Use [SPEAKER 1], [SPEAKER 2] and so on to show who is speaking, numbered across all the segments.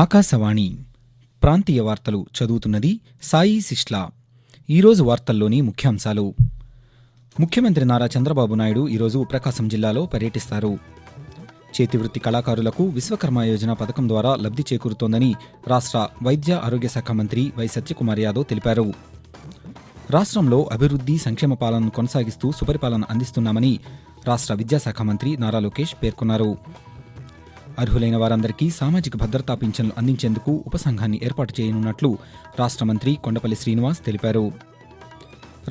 [SPEAKER 1] ఆకాశవాణి ప్రాంతీయ వార్తలు చదువుతున్నది సాయి సిష్లా ఈరోజు వార్తల్లోని ముఖ్యాంశాలు ముఖ్యమంత్రి నారా చంద్రబాబు నాయుడు ఈరోజు ప్రకాశం జిల్లాలో పర్యటిస్తారు చేతివృత్తి కళాకారులకు విశ్వకర్మ యోజన పథకం ద్వారా లబ్ధి చేకూరుతోందని రాష్ట్ర వైద్య ఆరోగ్య శాఖ మంత్రి వై సత్యకుమార్ యాదవ్ తెలిపారు రాష్ట్రంలో అభివృద్ధి సంక్షేమ పాలనను కొనసాగిస్తూ సుపరిపాలన అందిస్తున్నామని రాష్ట్ర విద్యాశాఖ మంత్రి నారా లోకేష్ పేర్కొన్నారు అర్హులైన వారందరికీ సామాజిక భద్రతా పింఛన్లు అందించేందుకు ఉపసంఘాన్ని ఏర్పాటు చేయనున్నట్లు రాష్ట్ర మంత్రి కొండపల్లి శ్రీనివాస్ తెలిపారు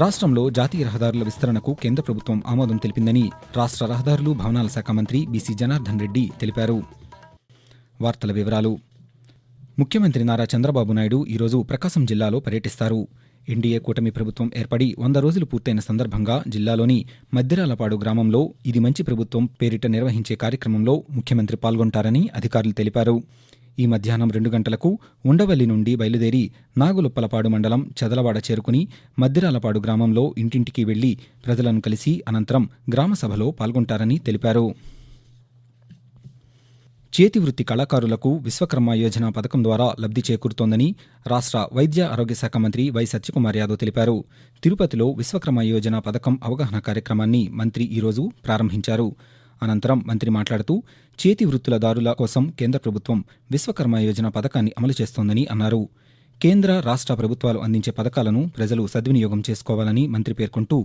[SPEAKER 1] రాష్ట్రంలో జాతీయ రహదారుల విస్తరణకు కేంద్ర ప్రభుత్వం ఆమోదం తెలిపిందని రాష్ట్ర రహదారులు భవనాల శాఖ మంత్రి బీసీ జనార్దన్ రెడ్డి తెలిపారు వార్తల వివరాలు ముఖ్యమంత్రి నారా చంద్రబాబు నాయుడు ఈరోజు ప్రకాశం జిల్లాలో పర్యటిస్తారు ఎన్డీఏ కూటమి ప్రభుత్వం ఏర్పడి వంద రోజులు పూర్తయిన సందర్భంగా జిల్లాలోని మద్దిరాలపాడు గ్రామంలో ఇది మంచి ప్రభుత్వం పేరిట నిర్వహించే కార్యక్రమంలో ముఖ్యమంత్రి పాల్గొంటారని అధికారులు తెలిపారు ఈ మధ్యాహ్నం రెండు గంటలకు ఉండవల్లి నుండి బయలుదేరి నాగులుప్పలపాడు మండలం చదలవాడ చేరుకుని మద్దిరాలపాడు గ్రామంలో ఇంటింటికి వెళ్లి ప్రజలను కలిసి అనంతరం గ్రామసభలో పాల్గొంటారని తెలిపారు చేతివృత్తి కళాకారులకు విశ్వకర్మ యోజన పథకం ద్వారా లబ్ధి చేకూరుతోందని రాష్ట్ర వైద్య ఆరోగ్య శాఖ మంత్రి వై సత్యకుమార్ యాదవ్ తెలిపారు తిరుపతిలో విశ్వకర్మ యోజన పథకం అవగాహన కార్యక్రమాన్ని మంత్రి ఈరోజు ప్రారంభించారు అనంతరం మంత్రి మాట్లాడుతూ చేతి వృత్తులదారుల కోసం కేంద్ర ప్రభుత్వం విశ్వకర్మ యోజన పథకాన్ని అమలు చేస్తోందని అన్నారు కేంద్ర రాష్ట్ర ప్రభుత్వాలు అందించే పథకాలను ప్రజలు సద్వినియోగం చేసుకోవాలని మంత్రి పేర్కొంటూ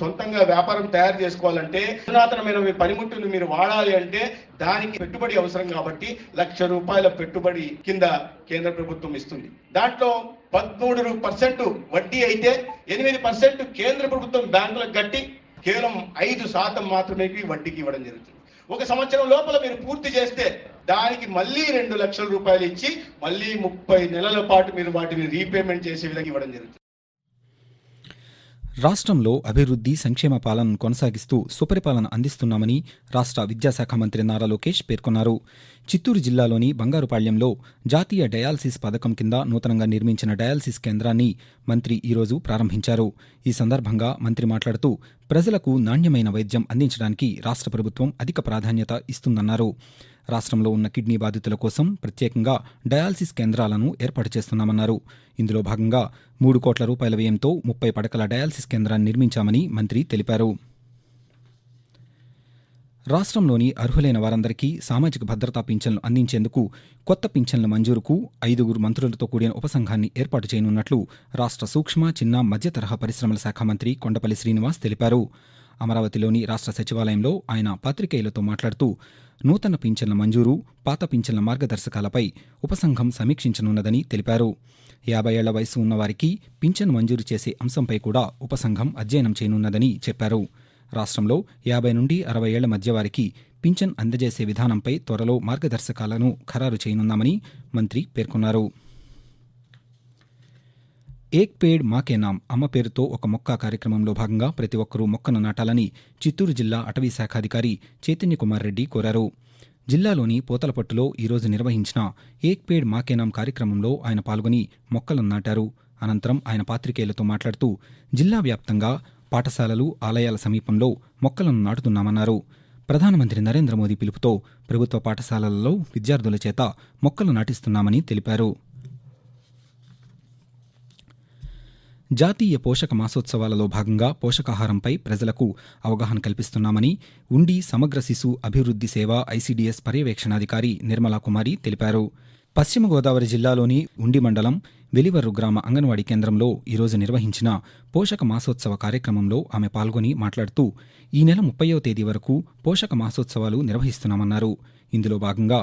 [SPEAKER 1] సొంతంగా వ్యాపారం తయారు చేసుకోవాలంటే పురాతనమైన పనిముట్లు మీరు వాడాలి అంటే దానికి పెట్టుబడి అవసరం కాబట్టి లక్ష రూపాయల పెట్టుబడి కింద కేంద్ర ప్రభుత్వం ఇస్తుంది దాంట్లో పదమూడు పర్సెంట్ వడ్డీ అయితే ఎనిమిది పర్సెంట్ కేంద్ర ప్రభుత్వం బ్యాంకులకు కట్టి కేవలం ఐదు శాతం మాత్రమే వడ్డీకి ఇవ్వడం జరుగుతుంది ఒక సంవత్సరం లోపల మీరు పూర్తి చేస్తే దానికి మళ్ళీ రెండు లక్షల రూపాయలు ఇచ్చి మళ్ళీ ముప్పై నెలల పాటు మీరు వాటిని రీపేమెంట్ చేసే విధంగా ఇవ్వడం జరుగుతుంది రాష్ట్రంలో అభివృద్ధి సంక్షేమ పాలనను కొనసాగిస్తూ సుపరిపాలన అందిస్తున్నామని రాష్ట్ర విద్యాశాఖ మంత్రి నారా లోకేష్ పేర్కొన్నారు చిత్తూరు జిల్లాలోని బంగారుపాళ్యంలో జాతీయ డయాలసిస్ పథకం కింద నూతనంగా నిర్మించిన డయాలసిస్ కేంద్రాన్ని మంత్రి ఈరోజు ప్రారంభించారు ఈ సందర్భంగా మంత్రి మాట్లాడుతూ ప్రజలకు నాణ్యమైన వైద్యం అందించడానికి రాష్ట్ర ప్రభుత్వం అధిక ప్రాధాన్యత ఇస్తుందన్నారు రాష్ట్రంలో ఉన్న కిడ్నీ బాధితుల కోసం ప్రత్యేకంగా డయాలసిస్ కేంద్రాలను ఏర్పాటు చేస్తున్నామన్నారు ఇందులో భాగంగా మూడు కోట్ల రూపాయల వ్యయంతో ముప్పై పడకల డయాలసిస్ కేంద్రాన్ని నిర్మించామని మంత్రి తెలిపారు రాష్ట్రంలోని అర్హులైన వారందరికీ సామాజిక భద్రతా పింఛన్లు అందించేందుకు కొత్త పింఛన్ల మంజూరుకు ఐదుగురు మంత్రులతో కూడిన ఉపసంఘాన్ని ఏర్పాటు చేయనున్నట్లు రాష్ట్ర సూక్ష్మ చిన్న మధ్య తరహా పరిశ్రమల శాఖ మంత్రి కొండపల్లి శ్రీనివాస్ తెలిపారు అమరావతిలోని రాష్ట్ర సచివాలయంలో ఆయన పాత్రికేయులతో మాట్లాడుతూ నూతన పింఛన్ల మంజూరు పాత పింఛన్ల మార్గదర్శకాలపై ఉపసంఘం సమీక్షించనున్నదని తెలిపారు యాభై ఏళ్ల వయసు ఉన్నవారికి పింఛన్ మంజూరు చేసే అంశంపై కూడా ఉపసంఘం అధ్యయనం చేయనున్నదని చెప్పారు రాష్ట్రంలో యాభై నుండి అరవై ఏళ్ల మధ్య వారికి పింఛన్ అందజేసే విధానంపై త్వరలో మార్గదర్శకాలను ఖరారు చేయనున్నామని మంత్రి పేర్కొన్నారు ఏక్ పేడ్ మాకే అమ్మ పేరుతో ఒక మొక్క కార్యక్రమంలో భాగంగా ప్రతి ఒక్కరూ మొక్కను నాటాలని చిత్తూరు జిల్లా అటవీ శాఖాధికారి చైతన్య కుమార్ రెడ్డి కోరారు జిల్లాలోని పోతలపట్టులో ఈరోజు నిర్వహించిన ఏక్ పేడ్ మాకేనాం కార్యక్రమంలో ఆయన పాల్గొని మొక్కలను నాటారు అనంతరం ఆయన పాత్రికేయులతో మాట్లాడుతూ జిల్లా వ్యాప్తంగా పాఠశాలలు ఆలయాల సమీపంలో మొక్కలను నాటుతున్నామన్నారు ప్రధానమంత్రి నరేంద్ర మోదీ పిలుపుతో ప్రభుత్వ పాఠశాలలలో విద్యార్థుల చేత మొక్కలు నాటిస్తున్నామని తెలిపారు జాతీయ పోషక మాసోత్సవాలలో భాగంగా పోషకాహారంపై ప్రజలకు అవగాహన కల్పిస్తున్నామని ఉండి సమగ్ర శిశు అభివృద్ధి సేవ ఐసీడీఎస్ పర్యవేక్షణాధికారి నిర్మలా కుమారి తెలిపారు పశ్చిమ గోదావరి జిల్లాలోని ఉండి మండలం వెలివర్రు గ్రామ అంగన్వాడీ కేంద్రంలో ఈరోజు నిర్వహించిన పోషక మాసోత్సవ కార్యక్రమంలో ఆమె పాల్గొని మాట్లాడుతూ ఈ నెల ముప్పయో తేదీ వరకు పోషక మాసోత్సవాలు నిర్వహిస్తున్నామన్నారు ఇందులో భాగంగా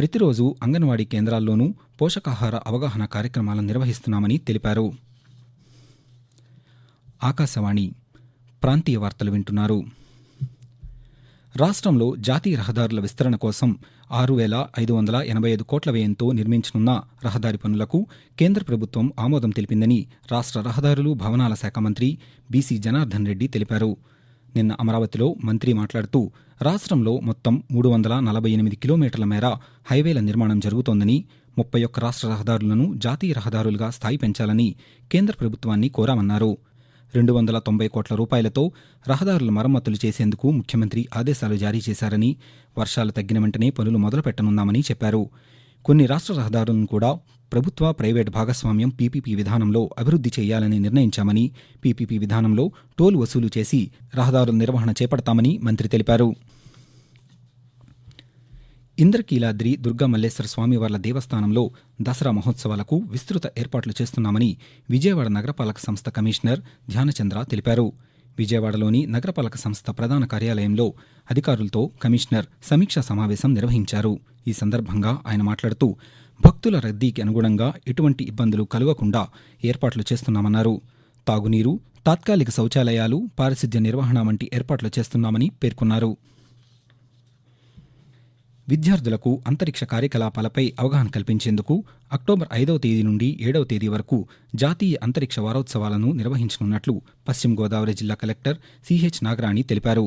[SPEAKER 1] ప్రతిరోజు అంగన్వాడీ కేంద్రాల్లోనూ పోషకాహార అవగాహన కార్యక్రమాలను నిర్వహిస్తున్నామని తెలిపారు ఆకాశవాణి ప్రాంతీయ వార్తలు వింటున్నారు రాష్ట్రంలో జాతీయ రహదారుల విస్తరణ కోసం ఆరు వేల ఐదు వందల ఎనభై ఐదు కోట్ల వ్యయంతో నిర్మించనున్న రహదారి పనులకు కేంద్ర ప్రభుత్వం ఆమోదం తెలిపిందని రాష్ట్ర రహదారులు భవనాల శాఖ మంత్రి బీసీ జనార్దన్ రెడ్డి తెలిపారు నిన్న అమరావతిలో మంత్రి మాట్లాడుతూ రాష్ట్రంలో మొత్తం మూడు వందల నలభై ఎనిమిది కిలోమీటర్ల మేర హైవేల నిర్మాణం జరుగుతోందని ముప్పై ఒక్క రాష్ట్ర రహదారులను జాతీయ రహదారులుగా స్థాయి పెంచాలని కేంద్ర ప్రభుత్వాన్ని కోరామన్నారు రెండు వందల తొంభై కోట్ల రూపాయలతో రహదారుల మరమ్మతులు చేసేందుకు ముఖ్యమంత్రి ఆదేశాలు జారీ చేశారని వర్షాలు తగ్గిన వెంటనే పనులు మొదలుపెట్టనున్నామని చెప్పారు కొన్ని రాష్ట్ర రహదారులను కూడా ప్రభుత్వ ప్రైవేట్ భాగస్వామ్యం పీపీపీ విధానంలో అభివృద్ధి చేయాలని నిర్ణయించామని పీపీపీ విధానంలో టోల్ వసూలు చేసి రహదారుల నిర్వహణ చేపడతామని మంత్రి తెలిపారు ఇంద్రకీలాద్రి దుర్గామల్లేశ్వర స్వామివార్ల దేవస్థానంలో దసరా మహోత్సవాలకు విస్తృత ఏర్పాట్లు చేస్తున్నామని విజయవాడ నగరపాలక సంస్థ కమిషనర్ ధ్యానచంద్ర తెలిపారు విజయవాడలోని నగరపాలక సంస్థ ప్రధాన కార్యాలయంలో అధికారులతో కమిషనర్ సమీక్షా సమావేశం నిర్వహించారు ఈ సందర్భంగా ఆయన మాట్లాడుతూ భక్తుల రద్దీకి అనుగుణంగా ఎటువంటి ఇబ్బందులు కలగకుండా ఏర్పాట్లు చేస్తున్నామన్నారు తాగునీరు తాత్కాలిక శౌచాలయాలు పారిశుద్ధ్య నిర్వహణ వంటి ఏర్పాట్లు చేస్తున్నామని పేర్కొన్నారు విద్యార్థులకు అంతరిక్ష కార్యకలాపాలపై అవగాహన కల్పించేందుకు అక్టోబర్ ఐదవ తేదీ నుండి ఏడవ తేదీ వరకు జాతీయ అంతరిక్ష వారోత్సవాలను నిర్వహించనున్నట్లు పశ్చిమ గోదావరి జిల్లా కలెక్టర్ సిహెచ్ నాగరాణి తెలిపారు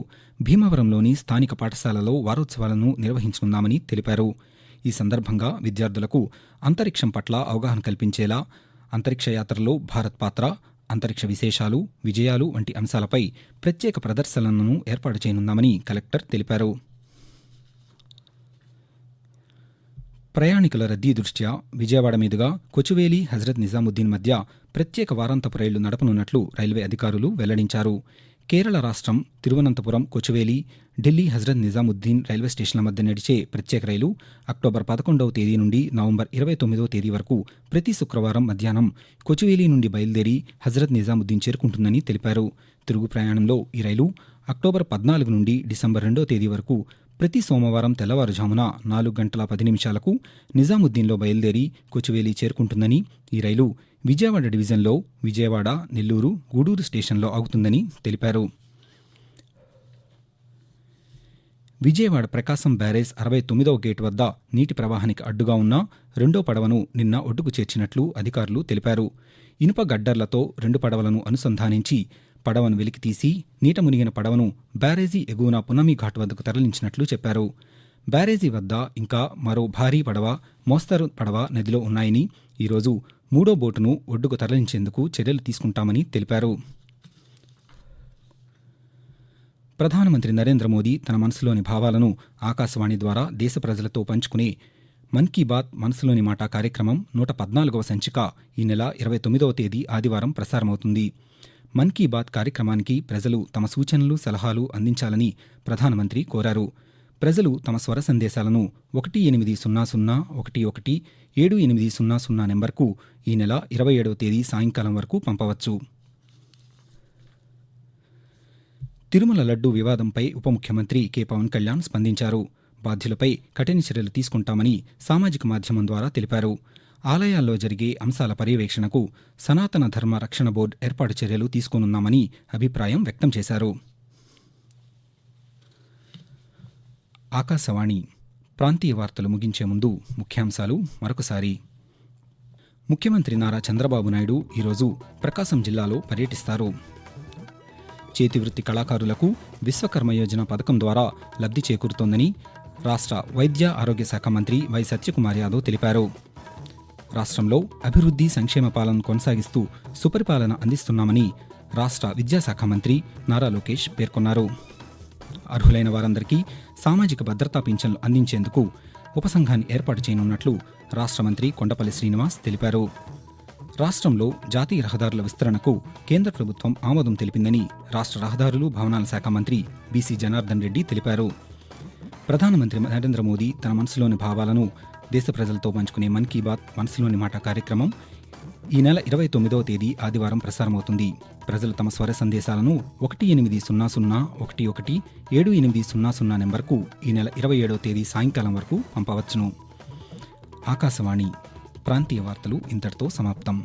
[SPEAKER 1] భీమవరంలోని స్థానిక పాఠశాలలో వారోత్సవాలను నిర్వహించనున్నామని తెలిపారు ఈ సందర్భంగా విద్యార్థులకు అంతరిక్షం పట్ల అవగాహన కల్పించేలా అంతరిక్ష యాత్రలో భారత్ పాత్ర అంతరిక్ష విశేషాలు విజయాలు వంటి అంశాలపై ప్రత్యేక ప్రదర్శనలను ఏర్పాటు చేయనున్నామని కలెక్టర్ తెలిపారు ప్రయాణికుల రద్దీ దృష్ట్యా విజయవాడ మీదుగా కొచువేలి హజరత్ నిజాముద్దీన్ మధ్య ప్రత్యేక వారాంతపు రైళ్లు నడపనున్నట్లు రైల్వే అధికారులు వెల్లడించారు కేరళ రాష్ట్రం తిరువనంతపురం కొచువేలి ఢిల్లీ హజరత్ నిజాముద్దీన్ రైల్వే స్టేషన్ల మధ్య నడిచే ప్రత్యేక రైలు అక్టోబర్ పదకొండవ తేదీ నుండి నవంబర్ ఇరవై తొమ్మిదవ తేదీ వరకు ప్రతి శుక్రవారం మధ్యాహ్నం కొచువేలి నుండి బయలుదేరి హజరత్ నిజాముద్దీన్ చేరుకుంటుందని తెలిపారు తిరుగు ప్రయాణంలో ఈ రైలు అక్టోబర్ పద్నాలుగు నుండి డిసెంబర్ రెండో తేదీ వరకు ప్రతి సోమవారం తెల్లవారుజామున నాలుగు గంటల పది నిమిషాలకు నిజాముద్దీన్లో బయలుదేరి కొచ్చువేలి చేరుకుంటుందని ఈ రైలు విజయవాడ డివిజన్లో విజయవాడ నెల్లూరు గూడూరు స్టేషన్లో ఆగుతుందని తెలిపారు విజయవాడ ప్రకాశం బ్యారేజ్ అరవై తొమ్మిదవ గేట్ వద్ద నీటి ప్రవాహానికి అడ్డుగా ఉన్న రెండో పడవను నిన్న ఒడ్డుకు చేర్చినట్లు అధికారులు తెలిపారు ఇనుప గడ్డర్లతో రెండు పడవలను అనుసంధానించి పడవను వెలికి తీసి నీట మునిగిన పడవను బ్యారేజీ ఎగువన పునమి ఘాట్ వద్దకు తరలించినట్లు చెప్పారు బ్యారేజీ వద్ద ఇంకా మరో భారీ పడవ మోస్తరు పడవ నదిలో ఉన్నాయని ఈరోజు మూడో బోటును ఒడ్డుకు తరలించేందుకు చర్యలు తీసుకుంటామని తెలిపారు ప్రధానమంత్రి నరేంద్ర మోదీ తన మనసులోని భావాలను ఆకాశవాణి ద్వారా దేశ ప్రజలతో పంచుకునే మన్ కీ బాత్ మనసులోని మాట కార్యక్రమం నూట పద్నాలుగవ సంచిక ఈ నెల ఇరవై తొమ్మిదవ తేదీ ఆదివారం ప్రసారమవుతుంది మన్ కీ బాత్ కార్యక్రమానికి ప్రజలు తమ సూచనలు సలహాలు అందించాలని ప్రధానమంత్రి కోరారు ప్రజలు తమ స్వర సందేశాలను ఒకటి ఎనిమిది సున్నా సున్నా ఒకటి ఒకటి ఏడు ఎనిమిది సున్నా సున్నా నెంబర్కు ఈ నెల ఇరవై ఏడవ తేదీ సాయంకాలం వరకు పంపవచ్చు తిరుమల లడ్డు వివాదంపై ఉప ముఖ్యమంత్రి కె పవన్ కళ్యాణ్ స్పందించారు బాధ్యులపై కఠిన చర్యలు తీసుకుంటామని సామాజిక మాధ్యమం ద్వారా తెలిపారు ఆలయాల్లో జరిగే అంశాల పర్యవేక్షణకు సనాతన ధర్మ రక్షణ బోర్డు ఏర్పాటు చర్యలు తీసుకోనున్నామని అభిప్రాయం వ్యక్తం చేశారు ఆకాశవాణి ప్రాంతీయ వార్తలు ముగించే ముందు ముఖ్యాంశాలు మరొకసారి ముఖ్యమంత్రి నారా చంద్రబాబు నాయుడు ఈరోజు ప్రకాశం జిల్లాలో పర్యటిస్తారు చేతివృత్తి కళాకారులకు విశ్వకర్మ యోజన పథకం ద్వారా లబ్ధి చేకూరుతోందని రాష్ట్ర వైద్య ఆరోగ్య శాఖ మంత్రి వై సత్యకుమార్ యాదవ్ తెలిపారు రాష్ట్రంలో అభివృద్ధి సంక్షేమ పాలన కొనసాగిస్తూ సుపరిపాలన అందిస్తున్నామని రాష్ట్ర విద్యాశాఖ మంత్రి నారా లోకేష్ పేర్కొన్నారు అర్హులైన వారందరికీ సామాజిక భద్రతా పింఛన్లు అందించేందుకు ఉపసంఘాన్ని ఏర్పాటు చేయనున్నట్లు రాష్ట్ర మంత్రి కొండపల్లి శ్రీనివాస్ తెలిపారు రాష్ట్రంలో జాతీయ రహదారుల విస్తరణకు కేంద్ర ప్రభుత్వం ఆమోదం తెలిపిందని రాష్ట్ర రహదారులు భవనాల శాఖ మంత్రి బీసీ జనార్దన్ రెడ్డి తెలిపారు ప్రధానమంత్రి నరేంద్ర మోదీ తన మనసులోని భావాలను దేశ ప్రజలతో పంచుకునే మన్ కీ బాత్ మనసులోని మాట కార్యక్రమం ఈ నెల ఇరవై తొమ్మిదవ తేదీ ఆదివారం ప్రసారమవుతుంది ప్రజలు తమ స్వర సందేశాలను ఒకటి ఎనిమిది సున్నా సున్నా ఒకటి ఒకటి ఏడు ఎనిమిది సున్నా సున్నా నెంబర్కు ఈ నెల ఇరవై ఏడవ తేదీ సాయంకాలం వరకు పంపవచ్చును ఆకాశవాణి ప్రాంతీయ వార్తలు ఇంతటితో సమాప్తం